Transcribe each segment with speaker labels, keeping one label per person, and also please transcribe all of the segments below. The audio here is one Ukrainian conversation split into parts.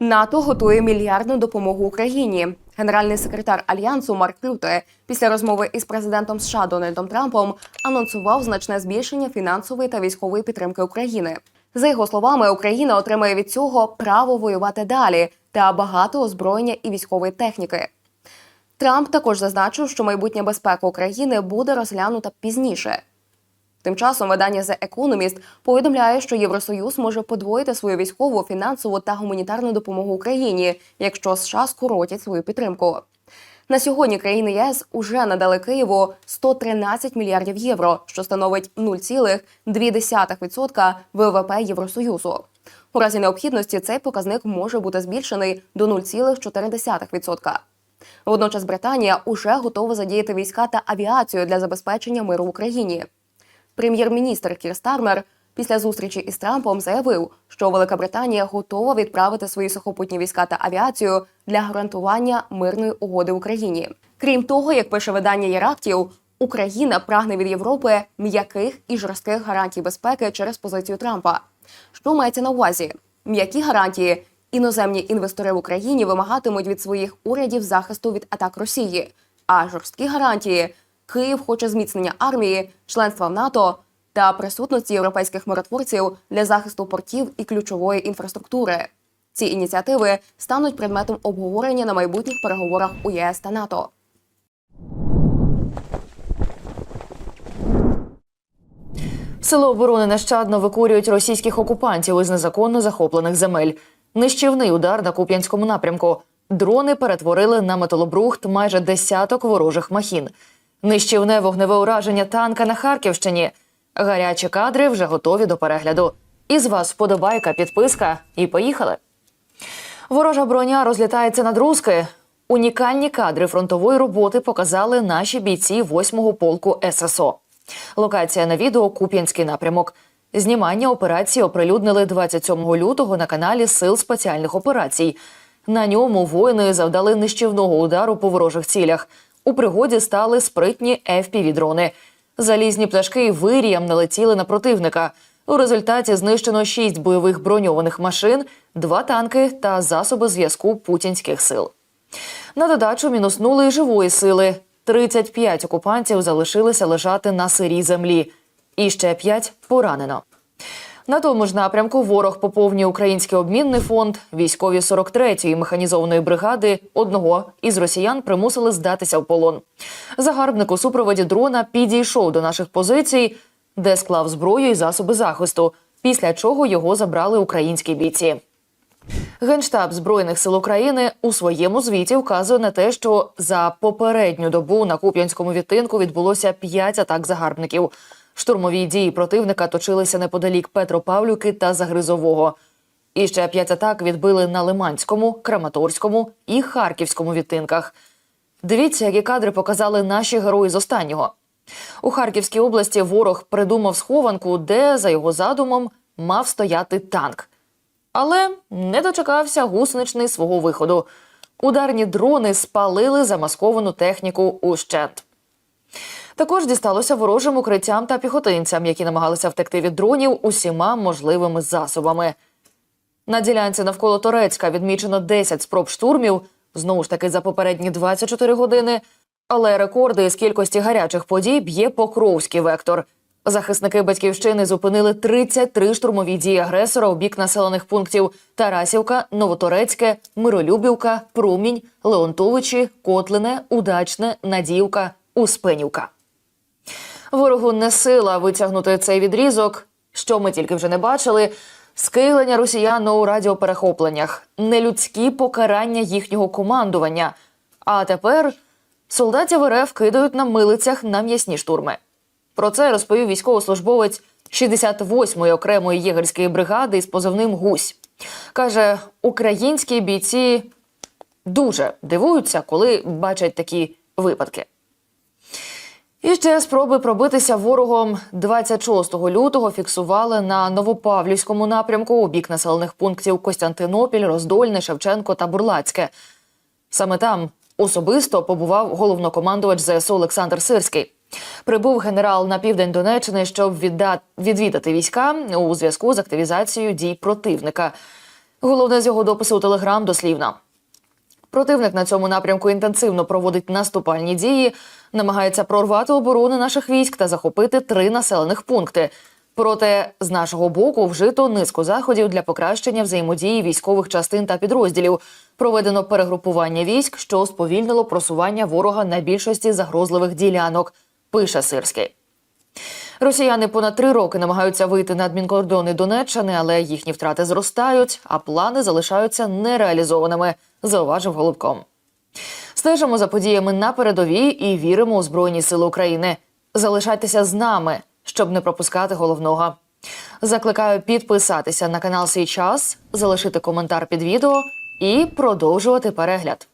Speaker 1: НАТО готує мільярдну допомогу Україні. Генеральний секретар альянсу Марк Рюте після розмови із президентом США Дональдом Трампом анонсував значне збільшення фінансової та військової підтримки України. За його словами, Україна отримає від цього право воювати далі та багато озброєння і військової техніки. Трамп також зазначив, що майбутня безпека України буде розглянута пізніше. Тим часом видання The Economist повідомляє, що Євросоюз може подвоїти свою військову, фінансову та гуманітарну допомогу Україні, якщо США скоротять свою підтримку. На сьогодні країни ЄС уже надали Києву 113 мільярдів євро, що становить 0,2% ВВП Євросоюзу. У разі необхідності цей показник може бути збільшений до 0,4%. Водночас Британія уже готова задіяти війська та авіацію для забезпечення миру в Україні. Прем'єр-міністр Кір Стармер після зустрічі із Трампом заявив, що Велика Британія готова відправити свої сухопутні війська та авіацію для гарантування мирної угоди Україні. Крім того, як пише видання Єрактів, Україна прагне від Європи м'яких і жорстких гарантій безпеки через позицію Трампа. Що мається на увазі? М'які гарантії іноземні інвестори в Україні вимагатимуть від своїх урядів захисту від атак Росії, а жорсткі гарантії Київ хоче зміцнення армії, членства в НАТО та присутності європейських миротворців для захисту портів і ключової інфраструктури. Ці ініціативи стануть предметом обговорення на майбутніх переговорах у ЄС та НАТО.
Speaker 2: Сили оборони нещадно викурюють російських окупантів із незаконно захоплених земель. Нищівний удар на Куп'янському напрямку. Дрони перетворили на металобрухт майже десяток ворожих махін. Нищівне вогневе ураження танка на Харківщині. Гарячі кадри вже готові до перегляду. Із вас вподобайка, підписка і поїхали. Ворожа броня розлітається над Руски. Унікальні кадри фронтової роботи показали наші бійці 8-го полку ССО. Локація на відео Куп'янський напрямок. Знімання операції оприлюднили 27 лютого на каналі Сил спеціальних операцій. На ньому воїни завдали нищівного удару по ворожих цілях. У пригоді стали спритні FPV-дрони. Залізні пташки вирієм налетіли на противника. У результаті знищено шість бойових броньованих машин, два танки та засоби зв'язку путінських сил. На додачу мінуснули й живої сили. 35 окупантів залишилися лежати на сирій землі. І ще 5 поранено. На тому ж напрямку ворог поповнює український обмінний фонд. Військові 43-ї механізованої бригади одного із росіян примусили здатися в полон. Загарбник у супроводі дрона підійшов до наших позицій, де склав зброю і засоби захисту. Після чого його забрали українські бійці. Генштаб збройних сил України у своєму звіті вказує на те, що за попередню добу на Куп'янському відтинку відбулося п'ять атак загарбників. Штурмові дії противника точилися неподалік Петропавлівки та Загризового. І ще п'ять атак відбили на Лиманському, Краматорському і Харківському відтинках. Дивіться, які кадри показали наші герої з останнього. У Харківській області ворог придумав схованку, де, за його задумом, мав стояти танк. Але не дочекався гусеничний свого виходу. Ударні дрони спалили замасковану техніку ущент. Також дісталося ворожим укриттям та піхотинцям, які намагалися втекти від дронів усіма можливими засобами. На ділянці навколо Торецька відмічено 10 спроб штурмів, знову ж таки за попередні 24 години. Але рекорди з кількості гарячих подій б'є Покровський вектор. Захисники батьківщини зупинили 33 штурмові дії агресора у бік населених пунктів Тарасівка, Новоторецьке, Миролюбівка, Прумінь, Леонтовичі, Котлине, Удачне, Надіївка, Успенівка. Ворогу не сила витягнути цей відрізок, що ми тільки вже не бачили. Скилення росіян у радіоперехопленнях, нелюдські покарання їхнього командування. А тепер солдатів РФ кидають на милицях на м'ясні штурми. Про це розповів військовослужбовець 68-ї окремої єгерської бригади із позивним Гусь. Каже, українські бійці дуже дивуються, коли бачать такі випадки. І ще спроби пробитися ворогом 26 лютого фіксували на Новопавлівському напрямку у бік населених пунктів Костянтинопіль, Роздольне, Шевченко та Бурлацьке. Саме там особисто побував головнокомандувач ЗСУ Олександр Сирський. Прибув генерал на південь Донеччини, щоб відда... відвідати війська у зв'язку з активізацією дій противника. Головне з його допису у телеграм дослівно. Противник на цьому напрямку інтенсивно проводить наступальні дії, намагається прорвати оборони наших військ та захопити три населених пункти. Проте з нашого боку вжито низку заходів для покращення взаємодії військових частин та підрозділів. Проведено перегрупування військ, що сповільнило просування ворога на більшості загрозливих ділянок. Пише Сирський. Росіяни понад три роки намагаються вийти на адмінкордони Донеччини, але їхні втрати зростають, а плани залишаються нереалізованими, зауважив Голубком. Стежимо за подіями на передовій і віримо у Збройні Сили України. Залишайтеся з нами, щоб не пропускати головного. Закликаю підписатися на канал «Свій час», залишити коментар під відео і продовжувати перегляд.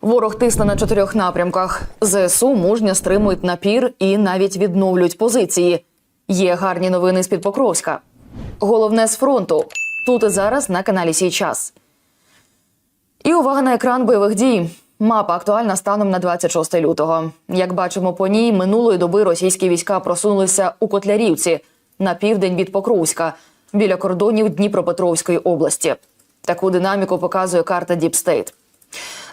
Speaker 2: Ворог тисне на чотирьох напрямках. ЗСУ мужньо стримують напір і навіть відновлюють позиції. Є гарні новини з під Покровська. Головне з фронту. Тут і зараз на каналі Сій час. І увага на екран бойових дій. Мапа актуальна станом на 26 лютого. Як бачимо по ній, минулої доби російські війська просунулися у Котлярівці на південь від Покровська біля кордонів Дніпропетровської області. Таку динаміку показує карта Діпстейт.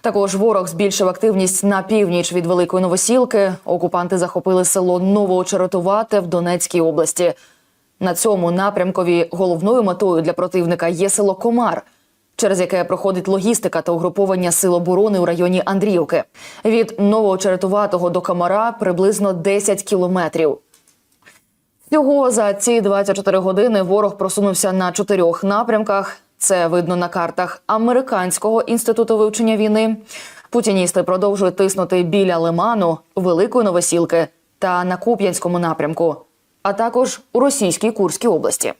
Speaker 2: Також ворог збільшив активність на північ від Великої Новосілки. Окупанти захопили село Новоочеретувате в Донецькій області. На цьому напрямкові головною метою для противника є село Комар, через яке проходить логістика та угруповання сил оборони у районі Андріївки. Від Новоочеретуватого до Комара приблизно 10 кілометрів. Всього за ці 24 години ворог просунувся на чотирьох напрямках. Це видно на картах Американського інституту вивчення війни. Путіністи продовжують тиснути біля Лиману, Великої Новосілки та на Куп'янському напрямку, а також у російській Курській області.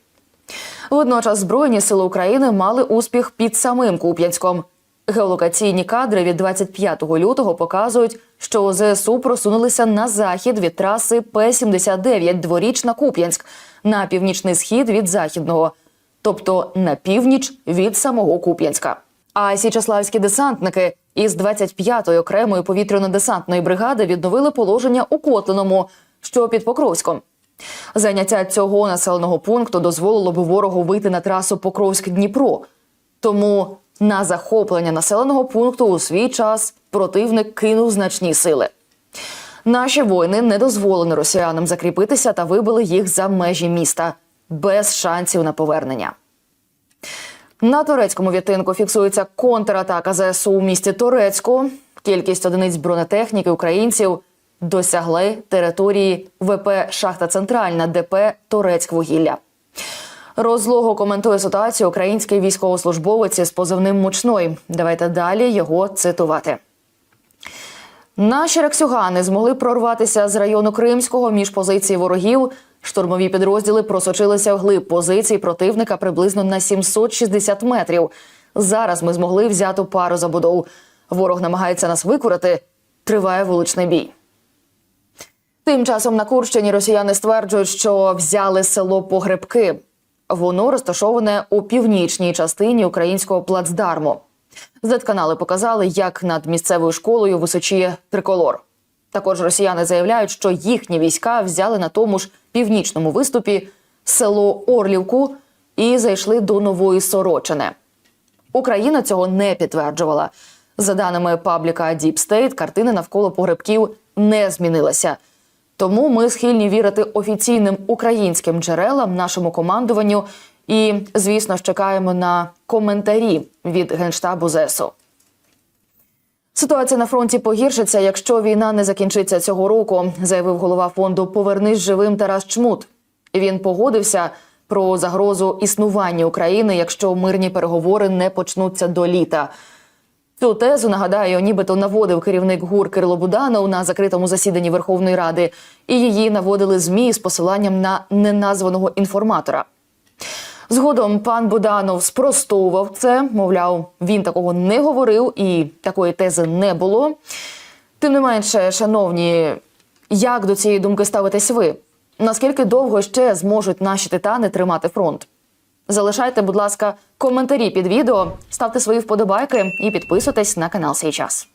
Speaker 2: Водночас Збройні сили України мали успіх під самим Куп'янськом. Геолокаційні кадри від 25 лютого показують, що ЗСУ просунулися на захід від траси П-79 дворічна Куп'янськ на північний схід від західного, тобто на північ від самого Куп'янська. А січеславські десантники із 25-ї окремої повітряно-десантної бригади відновили положення у Котлиному, що під Покровськом. Заняття цього населеного пункту дозволило би ворогу вийти на трасу Покровськ-Дніпро. Тому на захоплення населеного пункту у свій час противник кинув значні сили. Наші воїни не дозволили росіянам закріпитися та вибили їх за межі міста без шансів на повернення. На турецькому відтинку фіксується контратака ЗСУ у місті Турецьку. Кількість одиниць бронетехніки українців досягли території ВП Шахта Центральна ДП Турецьк-Вугілля. Розлого коментує ситуацію український військовослужбовець із позивним мучной. Давайте далі його цитувати. Наші рексюгани змогли прорватися з району Кримського між позиції ворогів. Штурмові підрозділи просочилися вглиб позицій противника приблизно на 760 метрів. Зараз ми змогли взяти пару забудов. Ворог намагається нас викурити. Триває вуличний бій. Тим часом на Курщині росіяни стверджують, що взяли село Погребки. Воно розташоване у північній частині українського плацдарму. Зетканали показали, як над місцевою школою височіє триколор. Також росіяни заявляють, що їхні війська взяли на тому ж північному виступі село Орлівку і зайшли до Нової Сорочини. Україна цього не підтверджувала. За даними пабліка Deep State, картина навколо погребків не змінилася. Тому ми схильні вірити офіційним українським джерелам, нашому командуванню, і, звісно чекаємо на коментарі від генштабу ЗСУ. Ситуація на фронті погіршиться, якщо війна не закінчиться цього року, заявив голова фонду Повернись живим Тарас Чмут. Він погодився про загрозу існування України, якщо мирні переговори не почнуться до літа. Цю тезу нагадаю, нібито наводив керівник ГУР Кирило Буданов на закритому засіданні Верховної Ради, і її наводили змі з посиланням на неназваного інформатора. Згодом пан Буданов спростовував це, мовляв, він такого не говорив і такої тези не було. Тим не менше, шановні, як до цієї думки ставитесь ви? Наскільки довго ще зможуть наші титани тримати фронт? Залишайте, будь ласка, коментарі під відео, ставте свої вподобайки і підписуйтесь на канал «Сей час».